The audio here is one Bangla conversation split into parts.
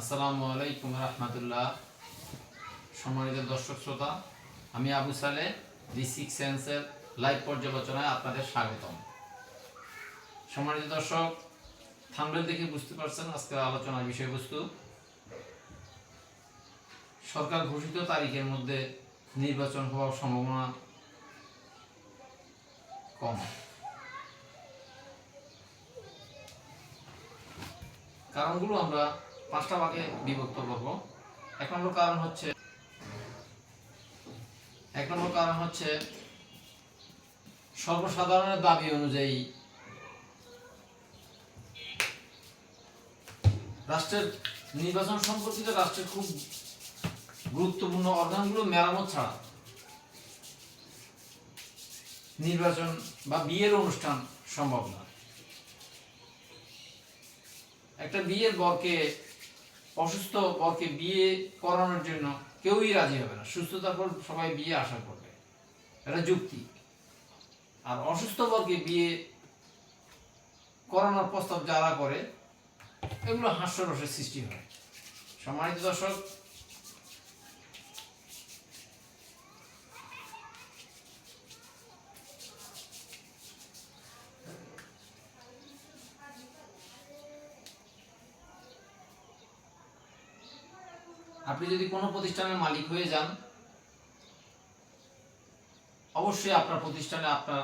আসসালামু আলাইকুম রহমতুল্লাহ। সম্মানিত দর্শক শ্রোতা, আমি আবু সালে দি সিক্স সেন্সের লাইভ পর্যালোচনায় আপনাদের স্বাগতম। সম্মানিত দর্শক থাম্বেল দেখে বুঝতে পারছেন আজকের আলোচনার বিষয়বস্তু। সরকার ঘোষিত তারিখের মধ্যে নির্বাচন হওয়ার সম্ভাবনা কম। কারণগুলো আমরা পাঁচটা ভাগে বিভক্ত করব। এক নম্বর কারণ হচ্ছে, এক নম্বর কারণ হচ্ছে সর্বসাধারণের দাবি অনুযায়ী রাষ্ট্রের নির্বাচন সম্পর্কিত রাষ্ট্রের খুব গুরুত্বপূর্ণ অর্গানগুলো মেরামত ছাড়া নির্বাচন বা বিয়ের অনুষ্ঠান সম্ভব না। একটা বিয়ের বরকে অসুস্থ বরকে বিয়ে করানোর জন্য কেউই রাজি হবে না। সুস্থতার পর সবাই বিয়ে আশা করবে। এটা যুক্তি। আর অসুস্থ বরকে বিয়ে করানোর প্রস্তাব যারা করে, এগুলো হাস্যরসের সৃষ্টি হয়। সম্মানিত দর্শক আপনি যদি কোনো প্রতিষ্ঠানের মালিক হয়ে যান, অবশ্যই আপনার প্রতিষ্ঠানে আপনার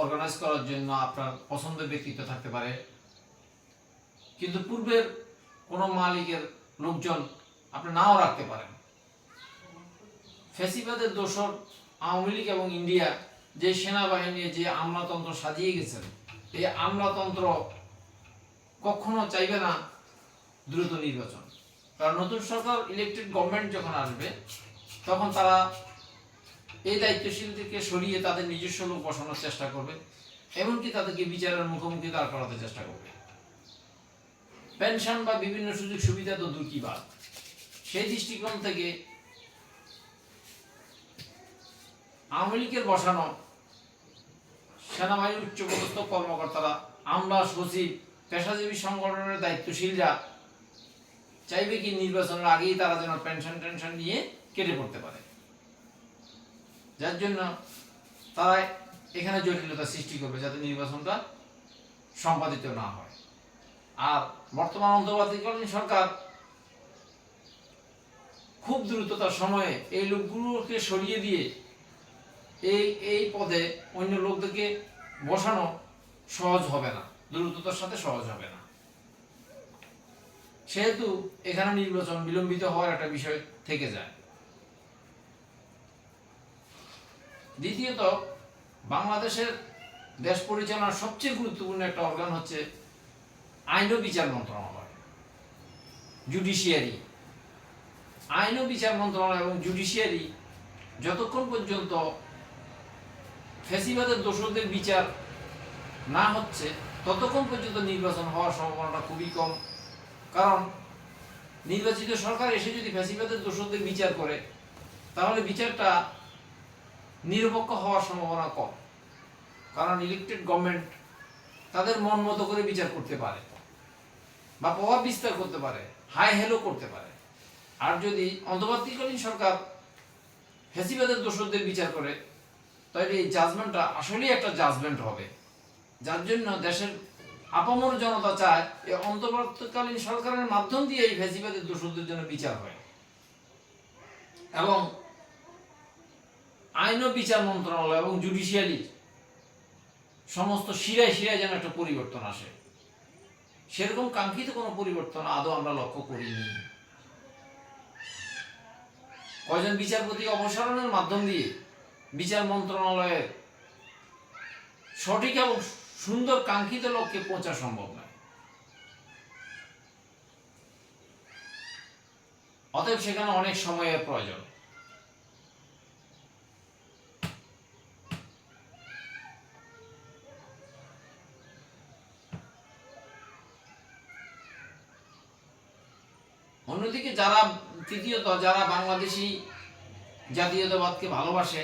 অর্গানাইজ করার জন্য আপনার পছন্দের ব্যক্তিত্ব থাকতে পারে। কিন্তু পূর্বের কোনো মালিকের লোকজন আপনি নাও রাখতে পারেন। ফেসিবাদের দোষর আওয়ামী লীগ এবং ইন্ডিয়া যে সেনাবাহিনী যে আমলাতন্ত্র সাজিয়ে গেছেন, এই আমলাতন্ত্র কখনো চাইবে না দ্রুত নির্বাচন। কারণ নতুন সরকার ইলেকটেড গভর্নমেন্ট যখন আসবে, তখন তারা এই দায়িত্বশীলদেরকে সরিয়ে তাদের নিজস্ব লোক বসানোর চেষ্টা করবে, এমনকি তাদেরকে বিচারের মুখোমুখি দাঁড় করাতে চেষ্টা করবে। পেনশন বা বিভিন্ন সুযোগ সুবিধা তো কি বাদ। সেই দৃষ্টিকোণ থেকে আওয়ামী লীগের বসানো সেনাবাহিনীর উচ্চপদস্থ কর্মকর্তারা আমলা সচিব পেশাজীবী সংগঠনের দায়িত্বশীলরা চাইবে কি নির্বাচনের আগেই তারা যেন পেনশন টেনশন নিয়ে কেটে পড়তে পারে। যার জন্য তারা এখানে জটিলতা সৃষ্টি করবে যাতে নির্বাচনটা সম্পাদিত না হয়। আর বর্তমান অন্তর্বর্তীকালীন সরকার খুব দ্রুততার সময়ে এই লোকগুলোকে সরিয়ে দিয়ে এই এই পদে অন্য লোকদেরকে বসানো সহজ হবে না। দ্রুততার সাথে সহজ হবে না। সেহেতু এখানে নির্বাচন বিলম্বিত হওয়ার একটা বিষয় থেকে যায়। দ্বিতীয়ত, বাংলাদেশের দেশ পরিচালনার সবচেয়ে গুরুত্বপূর্ণ একটা অর্গান হচ্ছে আইন ও বিচার মন্ত্রণালয় জুডিশিয়ারি আইন ও বিচার মন্ত্রণালয় এবং জুডিশিয়ারি যতক্ষণ পর্যন্ত ফেসিবাদের দোষরদের বিচার না হচ্ছে, ততক্ষণ পর্যন্ত নির্বাচন হওয়ার সম্ভাবনাটা খুবই কম। কারণ নির্বাচিত সরকার এসে যদি ফ্যাসিবাদের দোষরদের বিচার করে, তাহলে বিচারটা নিরপেক্ষ হওয়ার সম্ভাবনা কম। কারণ ইলেকটেড গভর্নমেন্ট তাদের মন মতো করে বিচার করতে পারে বা প্রভাব বিস্তার করতে পারে হাই হেলো করতে পারে। আর যদি অন্তর্বর্তীকালীন সরকার ফ্যাসিবাদের দোষরদের বিচার করে, তাহলে এই জাজমেন্টটা আসলেই একটা জাজমেন্ট হবে। যার জন্য দেশের আপামর জনতা চায় এই অন্তর্বর্তীকালীন সরকারের মাধ্যম দিয়ে এই ফ্যাসিবাদের দোষদের জন্য বিচার হয়। এবং আইন ও বিচার মন্ত্রণালয় এবং জুডিশিয়ালি সমস্ত শিরায় শিরায় যেন একটা পরিবর্তন আসে। সেরকম কাঙ্ক্ষিত কোনো পরিবর্তন আদৌ আমরা লক্ষ্য করিনি। কয়জন বিচারপতি অপসারণের মাধ্যম দিয়ে বিচার মন্ত্রণালয়ের সঠিক এবং সুন্দর কাঙ্ক্ষিত লক্ষ্যে পৌঁছা সম্ভব নয়। অতএব সেখানে অনেক সময়ের প্রয়োজন। অন্যদিকে যারা তৃতীয়ত, যারা বাংলাদেশি জাতীয়তাবাদকে ভালোবাসে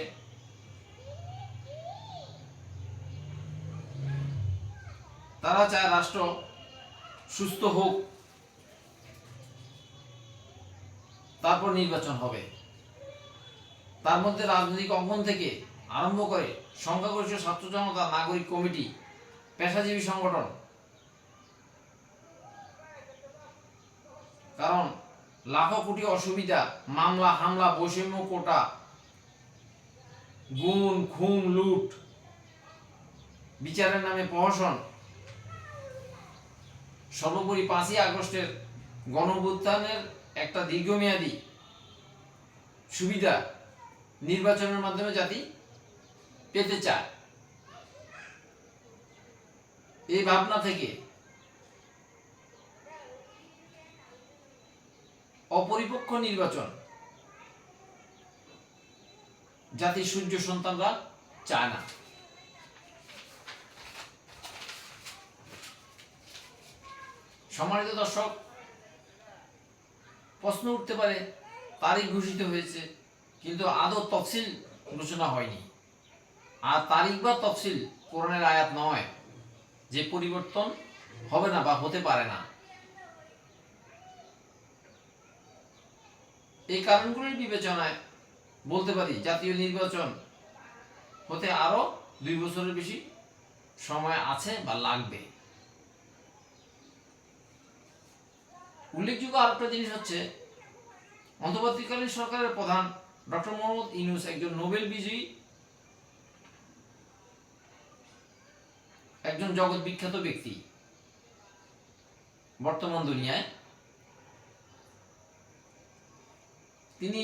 তারা চায় রাষ্ট্র সুস্থ হোক। তারপর নির্বাচন হবে। তার মধ্যে রাজনৈতিক অঙ্গন থেকে আরম্ভ করে সংখ্যাগরিষ্ঠ ছাত্র জনতা, নাগরিক কমিটি, পেশাজীবী সংগঠন। কারণ লাখো কোটি অসুবিধা, মামলা, হামলা, বৈষম্য কোটা, গুণ, খুন, লুট, বিচারের নামে প্রহসন সর্বোপরি পাঁচই আগস্টের গণভুত্থানের একটা দীর্ঘমেয়াদী সুবিধা নির্বাচনের মাধ্যমে জাতি পেতে চায়। এই ভাবনা থেকে অপরিপক্ষ নির্বাচন জাতির সূর্য সন্তানরা চায় না। সম্মানিত দর্শক, প্রশ্ন উঠতে পারে, তারিখ ঘোষিত হয়েছে, কিন্তু আদৌ তফসিল ঘোষণা হয়নি। আর তারিখ বা তফসিল কোরআনের আয়াত নয়, যে পরিবর্তন হবে না বা হতে পারে না। এই কারণগুলির বিবেচনায় বলতে পারি, জাতীয় নির্বাচন হতে আরও দুই বছরের বেশি সময় আছে বা লাগবে। উল্লেখযোগ্য আরেকটা জিনিস হচ্ছে, অন্তর্বর্তীকালীন সরকারের প্রধান ডক্টর মোহাম্মদ ইউনুস একজন নোবেল বিজয়ী, একজন জগৎ বিখ্যাত ব্যক্তি বর্তমান দুনিয়ায়। তিনি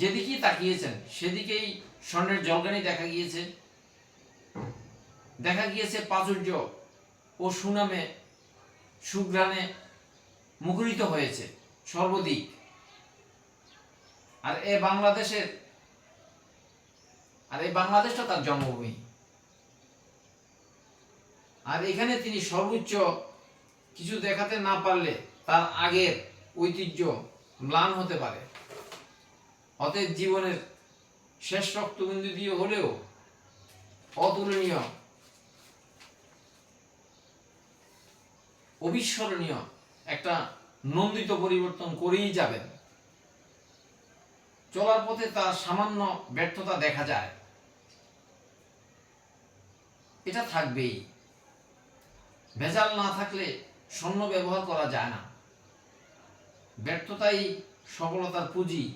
যেদিকেই তাকিয়েছেন, সেদিকেই স্বর্ণের জলগানি দেখা গিয়েছে। দেখা গিয়েছে প্রাচুর্য ও সুনামে, সুঘ্রাণে মুখরিত হয়েছে, সর্বদিক। আর এ বাংলাদেশের, আর এই বাংলাদেশটা তার জন্মভূমি। আর এখানে তিনি সর্বোচ্চ কিছু দেখাতে না পারলে তার আগের ঐতিহ্য ম্লান হতে পারে। অতএব জীবনের শেষ রক্তবিন্দু দিয়ে হলেও অতুলনীয়, অবিস্মরণীয় একটা নন্দিত পরিবর্তন করেই যাবেন। চলার পথে তার সামান্য ব্যর্থতা দেখা যায়। এটা থাকবেই। ভেজাল না থাকলে স্বর্ণ ব্যবহার করা যায় না। ব্যর্থতাই সফলতার পুঁজি।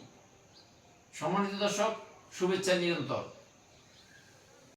সম্মানিত দর্শক, শুভেচ্ছা নিরন্তর।